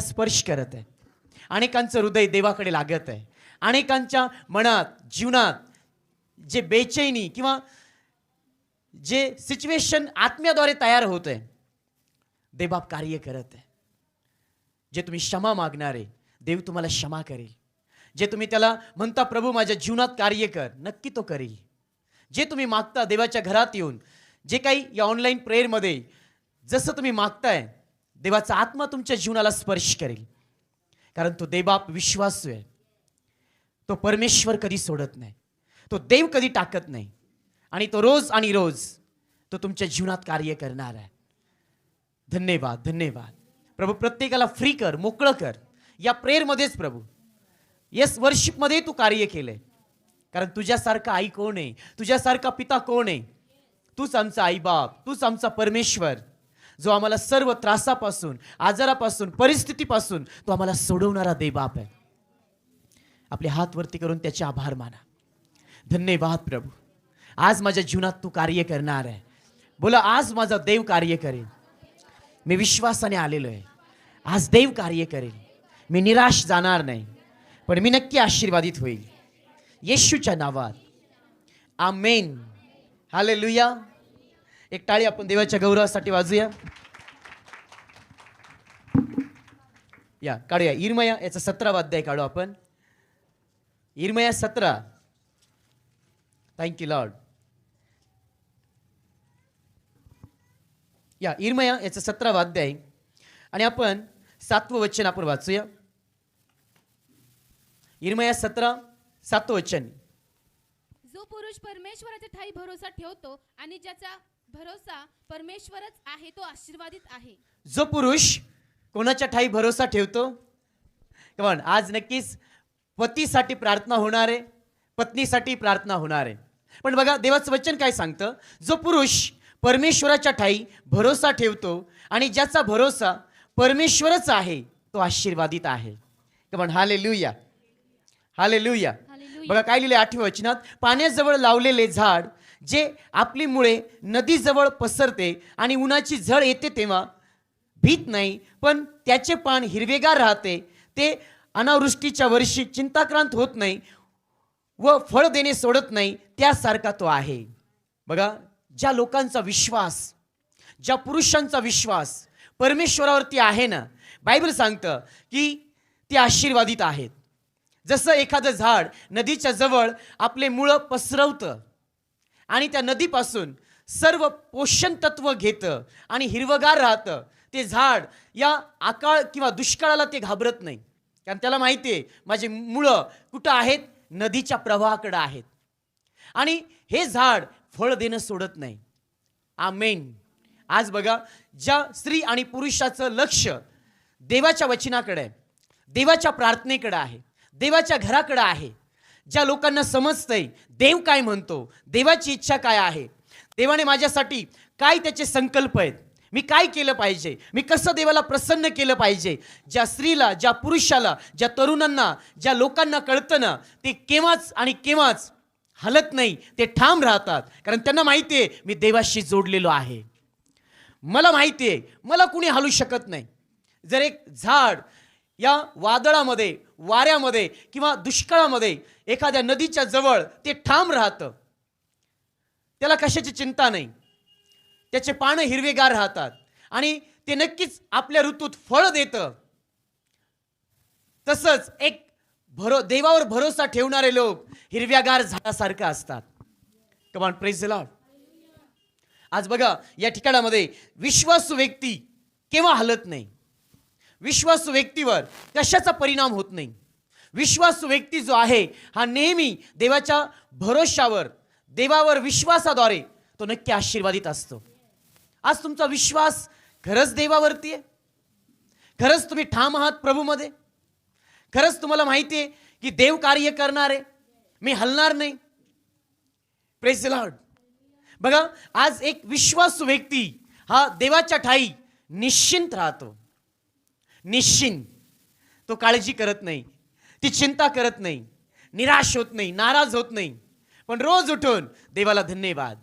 स्पर्श करत आहे. अनेकांचं हृदय देवाकडे लागत आहे. अनेकांच्या मनात जीवनात जे बेचैनी किंवा जे सिच्युएशन आत्म्याद्वारे तयार होत आहे देवबाप कार्य करत आहे. जे तुम्ही क्षमा मागणारे देव तुम्हाला क्षमा करेल. जे तुम्ही त्याला म्हणता प्रभू माझ्या जीवनात कार्य कर. नक्की तो करेल. जे तुम्ही मागता देवाच्या घरात येऊन जे काही या ऑनलाईन प्रेयरमध्ये जसं तुम्ही मागताय देवाचा आत्मा तुमच्या जीवनाला स्पर्श करेल. कारण तो देवाप विश्वासू आहे. तो परमेश्वर कधी सोडत नाही. तो देव कधी टाकत नाही. आणि तो रोज आणि रोज तो तुमच्या जीवनात कार्य करणार आहे. धन्यवाद धन्यवाद. प्रभू प्रत्येकाला फ्री कर मोकळं कर. या प्रेयरमध्येच प्रभू. येस वर्शिपमध्ये तू कार्य केलंय. कारण तुझ्यासारखा आई कोण आहे? तुझ्यासारखा पिता कोण आहे? तूच आमचा आईबाप तूच आमचा परमेश्वर. जो आम्हाला सर्व त्रासापासून आजारापासून परिस्थितीपासून तो आम्हाला सोडवणारा देवबाप आहे. आपले हात वरती करून त्याचे आभार माना. धन्यवाद प्रभू. आज माझ्या जीवनात तू कार्य करणार आहे. बोला आज माझा देव कार्य करेल. मी विश्वासाने आलेलो आहे. आज देव कार्य करेल. मी निराश जाणार नाही पण मी नक्की आशीर्वादित होईल. येशूच्या नावात. आमेन. हाले लुया एक टाळी आपण देवाच्या गौरवासाठी वाजूया. या काढूया. इरमया याचा सतरा वाद्य काढू आपण. इरमया सतरा. थँक्यू लॉर्ड या इरमया सतरा वाद्य आहे आणि आपण सातवं वचन आपण वाचूया. इरमया सतरा सातवं वचन. जो पुरुष परमेश्वराच्या ठाई भरोसा ठेवतो आणि ज्याचा भरोसा परमेश्वरच आहे तो आशीर्वादित आहे. जो पुरुष कोणाच्या ठाई भरोसा ठेवतो? कमन आज नक्कीच पतीसाठी प्रार्थना होणार आहे पत्नीसाठी प्रार्थना होणार आहे. पण बघा देवाचं वचन काय सांगतं? जो पुरुष परमेश्वराच्या ठाई भरोसा ठेवतो आणि ज्याचा भरोसा परमेश्वरच आहे तो आशीर्वादित आहे. कमन हाले लुया हाले लुया हालेलुया. बघा काय लिहिले आठव्या वचनात? पाण्याजवळ लावलेले झाड जे आपली मुळे नदीजवळ पसरते आणि उन्हाची झळ येते तेव्हा भीत नाही पण त्याचे पान हिरवेगार राहते. ते अनावृष्टीच्या वर्षी चिंताक्रांत होत नाही व फळ देणे सोडत नाही त्यासारखा तो आहे. बघा ज्या लोकांचा विश्वास ज्या पुरुषांचा विश्वास परमेश्वरावरती आहे ना बायबल सांगतं की ते आशीर्वादित आहेत. जसं एखादं झाड नदीच्या जवळ आपले मुळं पसरवतं आणि त्या नदीपासून सर्व पोषण तत्व घेतं आणि हिरवगार राहतं. ते झाड या आकाळ किंवा दुष्काळाला ते घाबरत नाही. कारण त्याला माहिती आहे माझी मुळं कुठं आहेत? नदीच्या प्रवाहाकडं आहेत. आणि हे झाड फळ देणं सोडत नाही. आमेन. आज बघा ज्या स्त्री आणि पुरुषाचं लक्ष देवाच्या वचनाकडे आहे देवाच्या प्रार्थनेकडं आहे देवाच्या घराकडं आहे ज्या लोकांना समजतंय देव काय म्हणतो देवाची इच्छा काय आहे देवाने माझ्यासाठी काय त्याचे संकल्प आहेत मी काय केलं पाहिजे मी कसं देवाला प्रसन्न केलं पाहिजे ज्या स्त्रीला ज्या पुरुषाला ज्या तरुणांना ज्या लोकांना कळतं ना ते केव्हाच आणि केव्हाच हलत नाही ते ठाम राहतात कारण त्यांना माहिती आहे मी देवाशी जोडलेलो आहे. मला माहिती आहे मला कुणी हलू शकत नाही. जर एक झाड या वादळामध्ये वाऱ्यामध्ये किंवा दुष्काळामध्ये एखाद्या नदीच्या जवळ ते ठाम राहतं. त्याला कशाची चिंता नाही. त्याचे पानं हिरवेगार राहतात. आणि ते नक्कीच आपल्या ऋतूत फळ देतं. तसंच एक भरो देवावर भरोसा ठेवणारे लोक हिरव्यागार झाडासारखं असतात. कमान प्रेज लॉर्ड आज बघा या ठिकाणामध्ये विश्वासू व्यक्ती केव्हा हलत नाही? विश्वासू व्यक्तीवर कशाचा परिणाम होत नाही. विश्वासू व्यक्ती जो आहे हा नेहमी देवाच्या भरोशावर देवावर विश्वासाद्वारे तो नक्की आशीर्वादित असतो. आज तुमचा विश्वास खरंच देवावरती आहे? खरंच तुम्ही ठाम आहात प्रभूमध्ये? खरंच तुम्हाला माहिती आहे की देव कार्य करणार आहे मी हलणार नाही? प्रेस लॉर्ड बघा आज एक विश्वासू व्यक्ती हा देवाच्या ठाई निश्चिंत राहतो. निश्चिन तो काळजी करत नाही. ती चिंता करत नाही. निराश होत नाही नाराज होत नाही. पण रोज उठून देवाला धन्यवाद.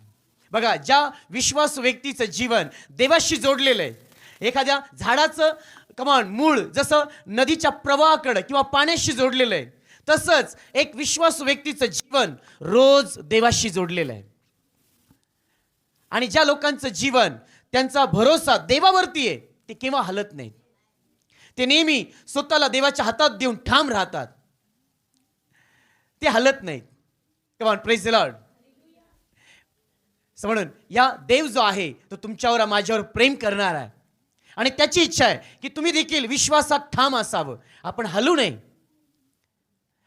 बघा ज्या विश्वासू व्यक्तीचं जीवन देवाशी जोडलेलं आहे एखाद्या झाडाचं कमान मूळ जसं नदीच्या प्रवाहाकडं किंवा पाण्याशी जोडलेलं आहे तसंच एक विश्वासू व्यक्तीचं जीवन रोज देवाशी जोडलेलं आहे. आणि ज्या लोकांचं जीवन त्यांचा भरोसा देवावरती आहे ते केव्हा हलत नाहीत. ते नेहमी स्वतःला देवाच्या हातात देऊन ठाम राहतात. ते हलत नाहीत. कमान प्रेज लॉर्ड म्हणून या देव जो आहे तो तुमच्यावर माझ्यावर प्रेम करणार आहे. आणि त्याची इच्छा आहे की तुम्ही देखील विश्वासात ठाम असावं. आपण हलू नये.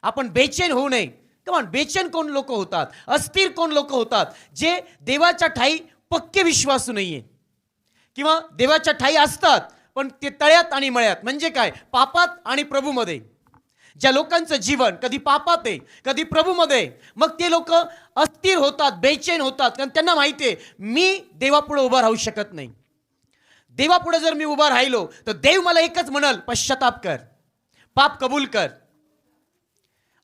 आपण बेचैन होऊ नये. कमान बेचैन कोण लोक होतात? अस्थिर कोण लोक होतात? जे देवाच्या ठाई पक्के विश्वासू नाहीये. किंवा देवाच्या ठाई असतात पण ते तळ्यात आणि मळ्यात. म्हणजे काय? पापात आणि प्रभूमध्ये. ज्या लोकांचं जीवन कधी पापात आहे कधी प्रभूमध्ये आहे, मग ते लोक अस्थिर होतात बेचैन होतात. कारण त्यांना माहिती आहे मी देवापुढे उभा राहू शकत नाही. देवापुढे जर मी उभा राहिलो तर देव मला एकच म्हणाल पश्चाताप कर. पाप कबूल कर.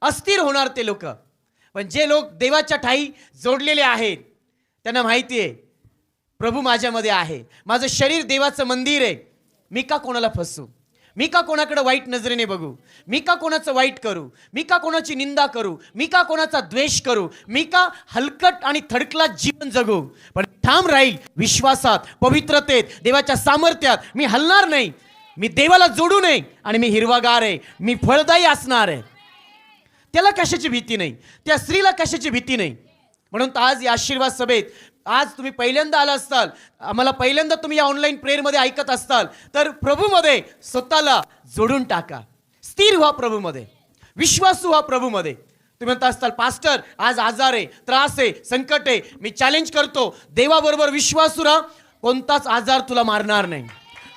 अस्थिर होणार ते लोक. पण जे लोक देवाच्या ठाई जोडलेले आहेत त्यांना माहिती आहे प्रभू माझ्यामध्ये आहे. माझं शरीर देवाचं मंदिर आहे. मी का कोणाला फसू? मी का कोणाकडे वाईट नजरेने बघू? मी का कोणाचं वाईट करू? मी का कोणाची निंदा करू? मी का कोणाचा द्वेष करू? मी का हलकट आणि थडकला जीवन जगू? पण ठाम राहील विश्वासात पवित्रतेत देवाच्या सामर्थ्यात. मी हलणार नाही. मी देवाला जोडू नये आणि मी हिरवागार आहे. मी फळदायी असणार आहे. त्याला कशाची भीती नाही? त्या स्त्रीला कशाची भीती नाही? म्हणून आज या आशीर्वाद सभेत आज तुम्ही पहिल्यांदा आला असताल आम्हाला पहिल्यांदा तुम्ही या ऑनलाईन प्रेयरमध्ये ऐकत असताल तर प्रभूमध्ये स्वतःला जोडून टाका. स्थिर व्हा प्रभूमध्ये. विश्वासू व्हा प्रभूमध्ये. तुम्ही म्हणता असताल पास्टर आज आजार आहे त्रास आहे संकट आहे मी चॅलेंज करतो. देवाबरोबर विश्वासू राहा. कोणताच आजार तुला मारणार नाही.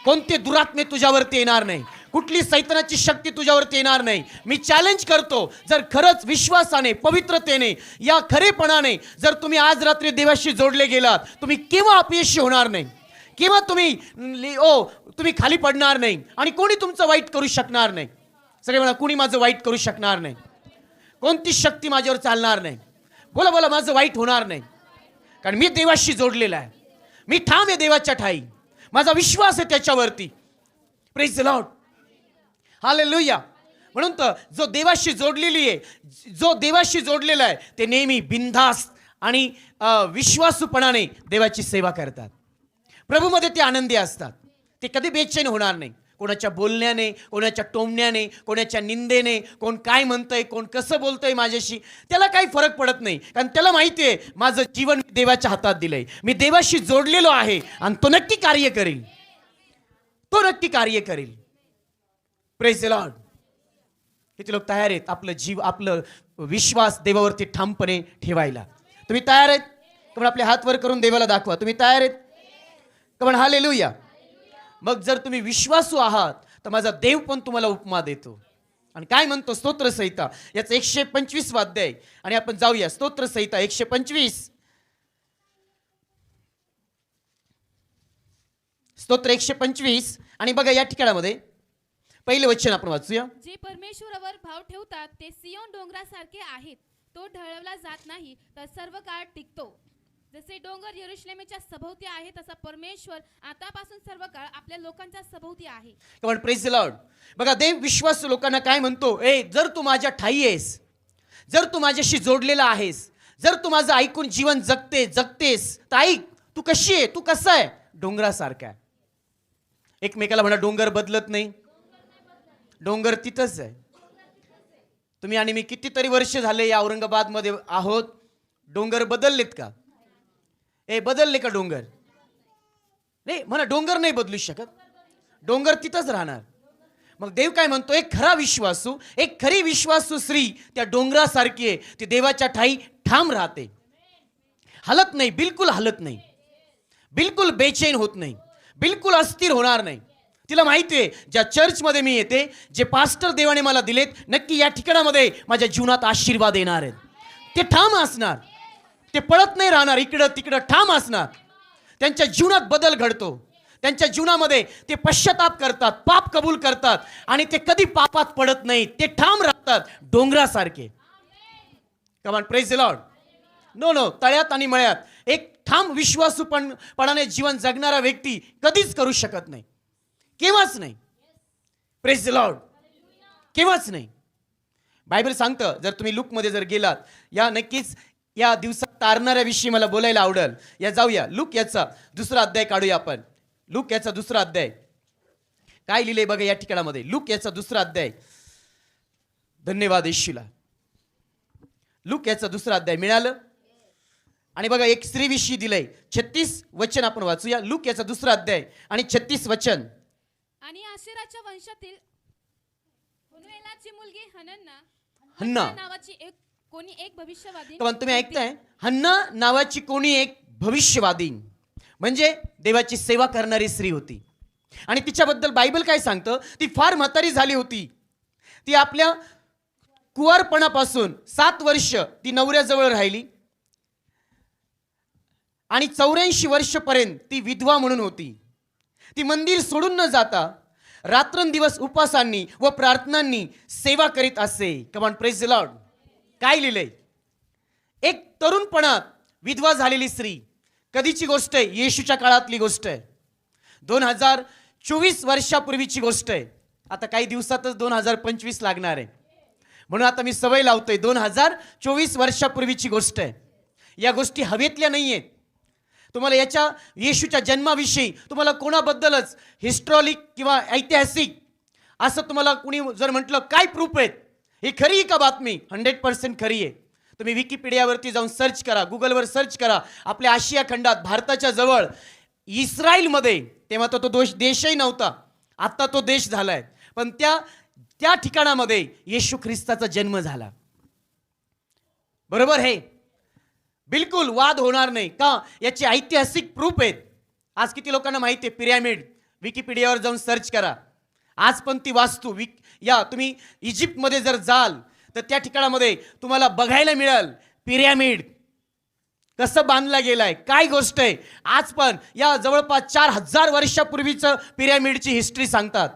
कोणते दुरात्मे तुझ्यावरती येणार नाही. कुठली सैतानाची शक्ती तुझ्यावरती येणार नाही. मी चॅलेंज करतो जर खरंच विश्वासाने पवित्रतेने या खरेपणाने जर तुम्ही आज रात्री देवाशी जोडले गेलात तुम्ही केव्हा अपयशी होणार नाही? किंवा तुम्ही ओ तुम्ही खाली पडणार नाही आणि कोणी तुमचं वाईट करू शकणार नाही? सगळे म्हणा कोणी माझं वाईट करू शकणार नाही? कोणती शक्ती माझ्यावर चालणार नाही? बोला बोला माझं वाईट होणार नाही. कारण मी देवाशी जोडलेला आहे. मी ठाम आहे देवाच्या ठाई. माझा विश्वास आहे त्याच्यावरती. प्रेज हाले लुया म्हणून तर जो देवाशी जोडलेली आहे जो देवाशी जोडलेला आहे ते नेहमी बिनधास्त आणि विश्वासूपणाने देवाची सेवा करतात. प्रभूमध्ये ते आनंदी असतात. ते कधी बेचैन होणार नाही. कोणाच्या बोलण्याने कोणाच्या टोमण्याने कोणाच्या निंदेने कोण काय म्हणतंय कोण कसं बोलतंय माझ्याशी त्याला काही फरक पडत नाही. कारण त्याला माहिती आहे माझं जीवन मी देवाच्या हातात दिलंय. मी देवाशी जोडलेलो आहे आणि तो नक्की कार्य करेल. तो नक्की कार्य करेल. प्रेस लॉर्ड किती लोक तयार आहेत आपलं जीव आपलं विश्वास देवावरती ठामपणे ठेवायला. तुम्ही तयार आहेत? कमण आपले हात वर करून देवाला दाखवा. तुम्ही तयार आहेत? कमण हा लेलूया मग जर तुम्ही विश्वासू आहात तर माझा देव पण तुम्हाला उपमा देतो. आणि काय म्हणतो? स्तोत्र संहिता याचं एकशे पंचवीस वाद्य आहे. आणि आपण जाऊया. स्तोत्र संहिता एकशे पंचवीस. स्तोत्र एकशे पंचवीस. आणि बघा या ठिकाणामध्ये. पहिलं वचन आपण वाचूया. जे परमेश्वरावर भाव ठेवतात ते सियोन डोंगरासारखे आहेत. तो ढळवला जात नाही तर सर्व काळ टिकतो. जसे डोंगर यरुशलेमेच्या सभोवती आहे तसा परमेश्वर आतापासून सर्व काळ आपल्या लोकांच्या सभोवती आहे. कमन प्रेज लॉर्ड बघा देव विश्वास लोकांना काय म्हणतो? ए जर तू माझ्या ठाई आहेस जर तू माझ्याशी जोडलेला आहेस जर तू माझं ऐकून जीवन जगते जगतेस तर ऐक तू कशी आहे? तू कसं आहे? डोंगरासारखा आहे. एकमेकाला म्हणा डोंगर बदलत नाही. डोंगर तिथंच आहे. तुम्ही आणि मी कितीतरी वर्ष झाले या औरंगाबादमध्ये आहोत. डोंगर बदललेत का? ए बदलले का डोंगर? नाही म्हणा डोंगर नाही बदलू शकत. डोंगर तिथंच राहणार. मग देव काय म्हणतो? एक खरा विश्वासू एक खरी विश्वासू स्त्री त्या डोंगरासारखी आहे. ती देवाच्या ठाई ठाम राहते. हलत नाही बिलकुल हलत नाही. बिलकुल बेचैन होत नाही. बिलकुल अस्थिर होणार नाही. तिला माहिती आहे ज्या चर्चमध्ये मी येते जे पास्टर देवाने मला दिलेत नक्की या ठिकाणामध्ये माझ्या जीवनात आशीर्वाद येणार आहेत. ते ठाम असणार. ते पळत नाही राहणार इकडं तिकडं ठाम असणार. त्यांच्या जीवनात बदल घडतो. त्यांच्या जीवनामध्ये ते पश्चाताप करतात पाप कबूल करतात आणि ते कधी पापात पडत नाही ते ठाम राहतात डोंगरासारखे. कमान प्रेज लॉर्ड नो नो तळ्यात आणि मळ्यात. एक ठाम विश्वासूपणपणाने जीवन जगणारा व्यक्ती कधीच करू शकत नाही. केव्हाच नाही. प्रेस लॉर्ड केव्हाच नाही. बायबल सांगतं जर तुम्ही लुकमध्ये जर गेलात या नक्कीच या दिवसात तारणाऱ्याविषयी मला बोलायला आवडेल. या जाऊया. लुक याचा दुसरा अध्याय काढूया आपण. लुक याचा दुसरा अध्याय. काय लिहिलंय बघा या ठिकाणामध्ये. लुक याचा दुसरा अध्याय. धन्यवाद येशूला. लुक याचा दुसरा अध्याय मिळालं? आणि बघा एक स्त्रीविषयी दिलंय. छत्तीस वचन आपण वाचूया. लुक याचा दुसरा अध्याय. आणि छत्तीस वचन. आणि आशेराच्या वंशातील हुनवेलाची मुलगी हनन्ना हन्ना. नावाची एक कोणी एक भविष्यवादी? तर तुम्ही ऐकताय? हन्ना नावाची कोणी एक भविष्यवादी? म्हणजे देवाची सेवा करणारी स्त्री होती. आणि तिच्याबद्दल बायबल काय सांगतं? ती फार म्हातारी झाली होती. ती आपल्या कुवारपणापासून सात वर्ष ती नवऱ्याजवळ राहिली. आणि चौऱ्याऐंशी वर्षपर्यंत ती विधवा म्हणून होती. ती मंदिर सोडून न जाता रात्रंदिवस उपासांनी व प्रार्थनांनी सेवा करीत असे. कमान प्रेज लॉर्ड काय लिहिलंय? एक तरुणपणात विधवा झालेली स्त्री. कधीची गोष्ट आहे? येशूच्या काळातली गोष्ट आहे. दोन हजार चोवीस वर्षापूर्वीची गोष्ट आहे. आता काही दिवसातच दोन हजार पंचवीस लागणार आहे. म्हणून आता मी सवय लावतोय दोन हजार चोवीस वर्षापूर्वीची गोष्ट आहे. या गोष्टी हवेतल्या नाही आहेत तुम्हाला याच्या येशूच्या जन्माविषयी तुम्हाला कोणाबद्दलच हिस्ट्रॉलिक किंवा ऐतिहासिक असं तुम्हाला कुणी जर म्हटलं काय प्रूफ आहेत? ही खरी आहे का बातमी? हंड्रेड पर्सेंट खरी आहे. तुम्ही विकिपीडियावरती जाऊन सर्च करा गुगलवर सर्च करा. आपल्या आशिया खंडात भारताच्या जवळ इस्रायलमध्ये तेव्हा तो तो दोष देशही नव्हता. आत्ता तो देश झालाय. पण त्या त्या ठिकाणामध्ये येशू ख्रिस्ताचा जन्म झाला. बरोबर हे? बिलकुल वाद होणार नाही. का? याचे ऐतिहासिक प्रूफ आहेत. आज किती लोकांना माहिती आहे? पिरॅमिड विकिपीडियावर जाऊन सर्च करा. आज पण ती वास्तू विक या तुम्ही इजिप्तमध्ये जर जाल तर त्या ठिकाणामध्ये तुम्हाला बघायला मिळेल पिरॅमिड कसं बांधला गेलाय? काय गोष्ट आहे? आज पण या जवळपास चार हजार वर्षापूर्वीचं पिरॅमिडची हिस्ट्री सांगतात.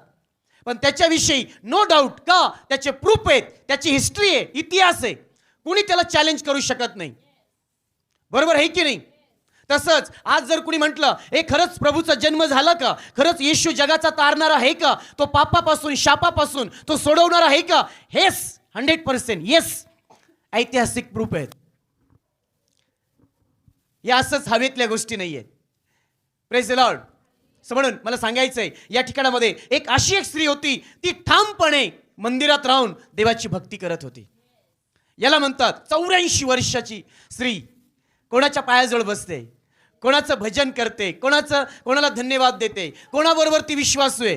पण त्याच्याविषयी नो डाऊट का? त्याचे प्रूफ आहेत. त्याची हिस्ट्री आहे. इतिहास आहे. कुणी त्याला चॅलेंज करू शकत नाही. बरोबर आहे की नाही? तसंच आज जर कुणी म्हटलं हे खरंच प्रभूचा जन्म झाला का? खरंच येशू जगाचा तारणारा आहे का? तो पापापासून शापापासून तो सोडवणारा आहे का? हेस हंड्रेड पर्सेंट येस ऐतिहासिक प्रूफ आहेत. या असंच हवेतल्या गोष्टी नाही आहेत प्रेस लॉर्ड म्हणून मला सांगायचंय या ठिकाणामध्ये एक अशी एक स्त्री होती ती ठामपणे मंदिरात राहून देवाची भक्ती करत होती. याला म्हणतात चौऱ्याऐंशी वर्षाची स्त्री. कोणाच्या पायाजवळ बसते? कोणाचं भजन करते? कोणाचं कोणाला धन्यवाद देते? कोणाबरोबर ती विश्वासू आहे?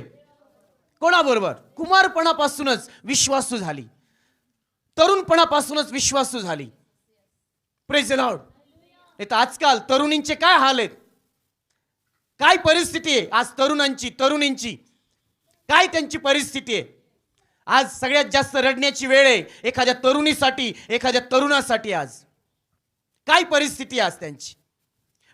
कोणाबरोबर? कुमारपणापासूनच विश्वासू झाली. तरुणपणापासूनच विश्वासू झाली. प्रेज लॉर्ड नाही तर आजकाल तरुणींचे काय हाल आहेत? काय परिस्थिती आहे आज तरुणांची तरुणींची? काय त्यांची परिस्थिती आहे? आज सगळ्यात जास्त रडण्याची वेळ आहे एखाद्या तरुणीसाठी एखाद्या तरुणासाठी आज. काय परिस्थिती आहे आज त्यांची?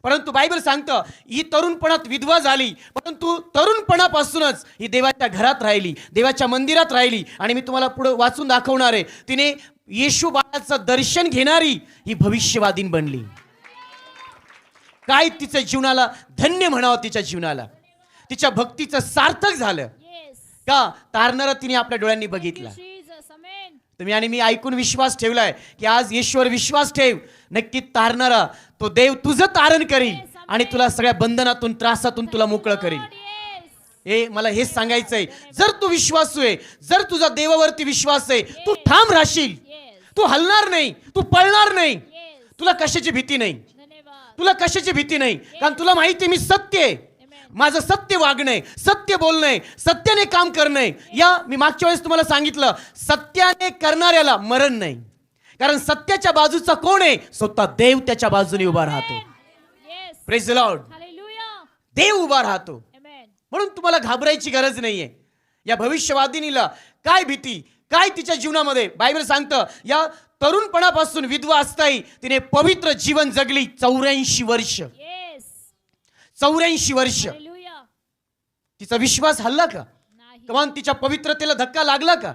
परंतु बायबल सांगतं ही तरुणपणात विधवा झाली परंतु तरुणपणापासूनच ही देवाच्या घरात राहिली देवाच्या मंदिरात राहिली. आणि मी तुम्हाला पुढे वाचून दाखवणार आहे तिने येशू बाळाचं दर्शन घेणारी ही भविष्यवादीन बनली. काय तिच्या जीवनाला धन्य म्हणावं तिच्या जीवनाला? तिच्या भक्तीचं सार्थक झालं. Yes. का? तारणारा तिने आपल्या डोळ्यांनी बघितला. तुम्ही आणि मी ऐकून विश्वास ठेवलाय की आज येशूवर विश्वास ठेव. नक्की तारणारा तो देव तुझं तारण करील आणि तुला सगळ्या बंधनातून त्रासातून तुला मोकळं करील. हे मला हेच सांगायचंय. जर तू विश्वासू आहे जर तुझा देवावरती विश्वास आहे तू ठाम राहशील. तू हलणार नाही तू पळणार नाही. तुला कशाची भीती नाही. तुला कशाची भीती नाही. कारण तुला माहिती आहे मी सत्य आहे. माझं सत्य वागणं सत्य बोलणं सत्याने काम करणं या मी मागच्या वेळेस तुम्हाला सांगितलं सत्याने करणाऱ्याला मरण नाही. कारण सत्याच्या बाजूचा कोण आहे स्वतः देव त्याच्या बाजूने उभा राहतो. Praise Lord. देव उभा राहतो. म्हणून तुम्हाला घाबरायची गरज नाहीये या भविष्यवादिनीला काय भीती काय तिच्या जीवनामध्ये बायबल सांगतं या तरुणपणापासून विधवा असताही तिने पवित्र जीवन जगली चौऱ्याऐंशी वर्ष. चौऱ्याऐंशी वर्ष. तिचा विश्वास हल्ला का. कमान तिच्या पवित्रतेला धक्का लागला का.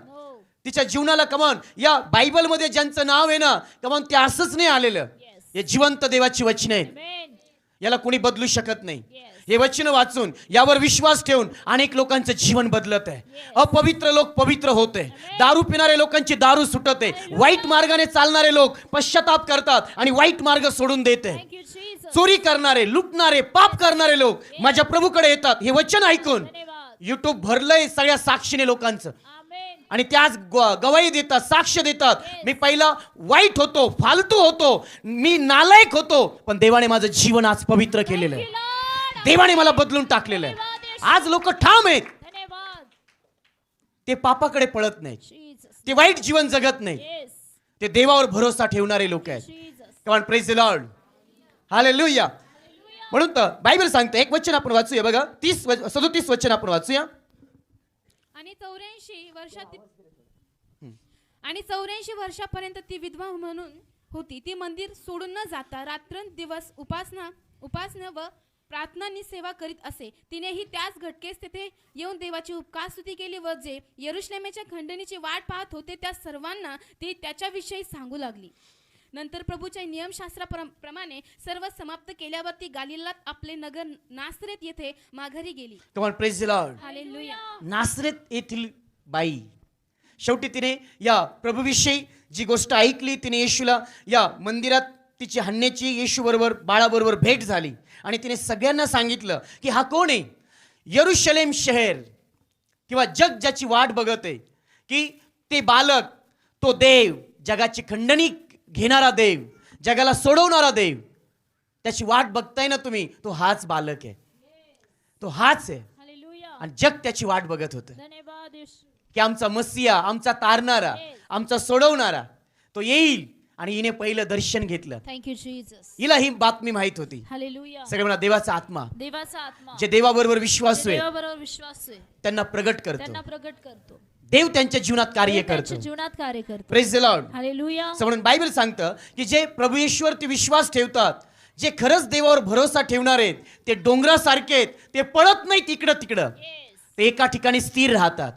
तिच्या जीवनाला कमान या बायबलमध्ये ज्यांचं नाव आहे ना कमान ते असंच नाही आलेलं. हे जिवंत देवाची वचने Amen. याला कोणी बदलू शकत नाही. हे वचन वाचून यावर विश्वास ठेवून अनेक लोकांचं जीवन बदलत आहे. अपवित्र लोक पवित्र होते दारू पिणारे लोकांची दारू सुटत आहे. वाईट मार्गाने चालणारे लोक पश्चाताप करतात आणि वाईट मार्ग सोडून देत आहे. चोरी करणारे लुटणारे पाप करणारे लोक माझ्या प्रभूकडे येतात. हे वचन ऐकून युट्यूब भरलंय सगळ्या साक्षीने लोकांचं. आणि त्याच ग- गवाही देतात साक्ष देतात. मी पहिला वाईट होतो फालतू होतो मी नालायक होतो पण देवाने माझं जीवन आज पवित्र केलेलं आहे. देवाने मला बदलून टाकलेलं आहे. आज लोक ठाम आहेत. ते पापाकडे पळत जीसस ते वाईट जीवन जगत नाही ते देवावर भरोसा ठेवणारे लोक आहेत. कमान प्रेज लॉर्ड हालेलुया म्हणून तर बायबल सांगतं एक वचन आपण वाचूया बघा. तीस सदोतीस वचन आपण वाचूया. आणि वर्षात आणि चौऱ्याऐंशी वर्षापर्यंत ती विधवा म्हणून होती. ती मंदिर सोडून न जाता रात्रंदिवस उपासना उपासना व प्रार्थनांनी सेवा करीत असे. तिनेही त्याच घटकेस तेथे येऊन देवाची उपकार स्तुती केली व जे यरुश्लेमेच्या खंडणीची वाट पाहत होते त्या सर्वांना ती त्याच्याविषयी सांगू लागली. नंतर प्रभूच्या नियमशास्त्राप्रमाणे सर्व समाप्त केल्यावर ती गालिलात आपले नगर नासरेत येथे माघारी गेली. नासरेत येथील बाई शेवटी तिने या प्रभूविषयी जी गोष्ट ऐकली तिने येशूला या मंदिरात तिची हाणण्याची येशू बरोबर बाळाबरोबर भेट झाली. आणि तिने सगळ्यांना सांगितलं की हा कोण आहे? यरुशलेम शहर किंवा जग ज्याची वाट बघत आहे की ते बालक तो देव जगाची खंडणी घेणारा देव जगाला सोडवणारा देव त्याची वाट बघताय ना तुम्ही? तो हाच बालक आहे. तो हाच आहे. आणि जग त्याची वाट बघत होतं. की आमचा मसिया आमचा तारणारा आमचा सोडवणारा तो येईल आणि हिने पहिलं दर्शन घेतलं. हिला ही बातमी माहीत होती. सगळे म्हणा देवाचा आत्मा. देवाचा आत्मा. जे देवाबरोबर विश्वास आहे त्यांना प्रगट करतो. प्रगट करतो. देव त्यांच्या जीवनात कार्य करतो. जीवनात कार्य करतो. लॉर्ड हालेलुया म्हणून बायबल सांगतं की जे प्रभू येशूवर ते विश्वास ठेवतात जे खरंच देवावर भरोसा ठेवणार आहेत ते डोंगरासारखे आहेत ते पळत नाहीत इकडं तिकडं ते एका ठिकाणी स्थिर राहतात.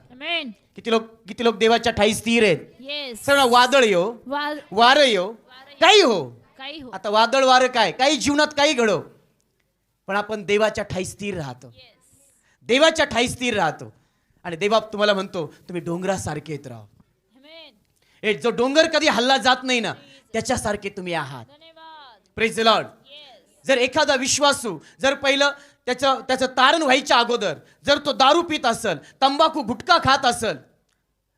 किती लोक किती लोक देवाच्या ठाई स्थिर आहेत? सगळं वादळ येऊ वारं येऊ काही हो. काही हो. आता वादळ वारं काय? काही जीवनात काही घडो. पण आपण देवाच्या ठाई स्थिर राहतो. देवाच्या ठाई स्थिर राहतो. आणि देवा तुम्हाला म्हणतो तुम्ही डोंगरासारखे येत राहा. हे जो डोंगर कधी हल्ला जात नाही ना त्याच्यासारखे तुम्ही आहात. प्रेज लॉर्ड जर एखादा विश्वासू जर पहिलं त्याचं त्याचं तारण व्हायच्या अगोदर जर तो दारू पित असल तंबाखू गुटखा खात असल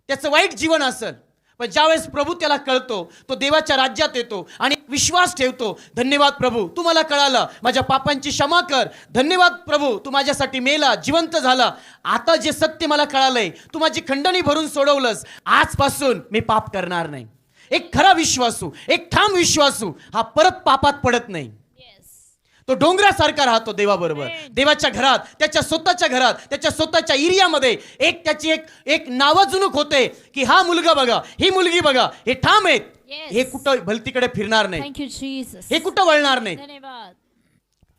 त्याचं वाईट जीवन असल पण ज्यावेळेस प्रभू त्याला कळतो तो देवाच्या राज्यात येतो आणि विश्वास ठेवतो धन्यवाद प्रभू तू मला कळालं माझ्या पापांची क्षमा कर धन्यवाद प्रभू तू माझ्यासाठी मेला जिवंत झाला. आता जे सत्य मला कळालंय तू माझी खंडणी भरून सोडवलंस आजपासून मी पाप करणार नाही. एक खरा विश्वासू एक ठाम विश्वासू हा परत पापात पडत नाही. तो डोंगरासारखा राहतो देवाबरोबर. देवाच्या घरात त्याच्या स्वतःच्या घरात त्याच्या स्वतःच्या एरियामध्ये एक त्याची एक एक नावाजुनूक होते की हा मुलगा बघा ही मुलगी बघा हे ठाम आहेत. हे कुठं भलतीकडे फिरणार नाही. हे कुठं वळणार नाही.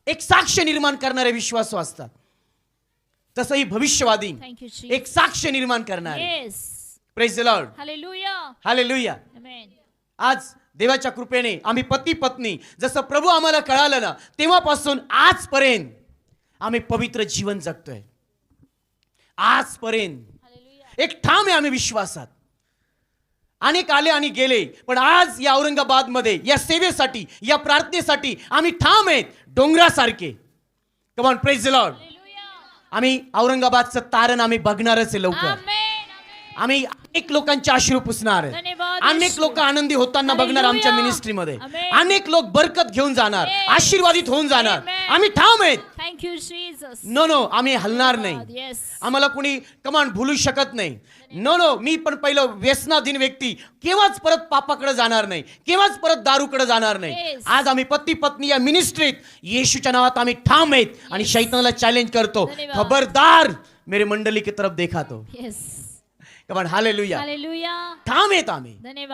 एक साक्ष निर्माण करणारे विश्वासू असतात. तसंही भविष्यवादी एक साक्ष निर्माण करणारे. प्रेज लॉर्ड हालेलुया हालेलुया आज देवाच्या कृपेने आम्ही पती पत्नी जसं प्रभू आम्हाला कळालं ना तेव्हापासून आजपर्यंत आम्ही पवित्र जीवन जगतोय. आजपर्यंत. एक ठाम आहे आम्ही विश्वासात. अनेक आले आणि गेले पण आज या औरंगाबादमध्ये या सेवेसाठी या प्रार्थनेसाठी आम्ही ठाम आहेत. डोंगरासारखे. कमॉन प्रेज लॉर्ड आम्ही औरंगाबादचं तारण आम्ही बघणारच आहे लवकर. आम्ही अनेक लोकांचे अश्रू पुसणार आहे. अनेक. लोक आनंदी होताना बघणार. आमच्या मिनिस्ट्रीमध्ये. अनेक लोक बरकत घेऊन जाणार Yes. आशीर्वादित होऊन जाणार. आम्ही ठाम आहेत. जीसस नो नो आम्ही हलणार नाही. आम्हाला कुणी कमांड भूलू शकत नाही. नो नो मी पण पहिलं व्यसनाधीन व्यक्ती. केव्हाच परत पापाकडे जाणार नाही. केव्हाच परत दारूकडे जाणार नाही. Yes. आज आम्ही पती पत्नी या मिनिस्ट्रीत येशूच्या नावात आम्ही ठाम आहेत. आणि शैतानाला चॅलेंज करतो. खबरदार मेरे मंडली की तरफ देखा तो येस हालेलुया हालेलुया ठाम आहेत आम्ही धन्यवाद.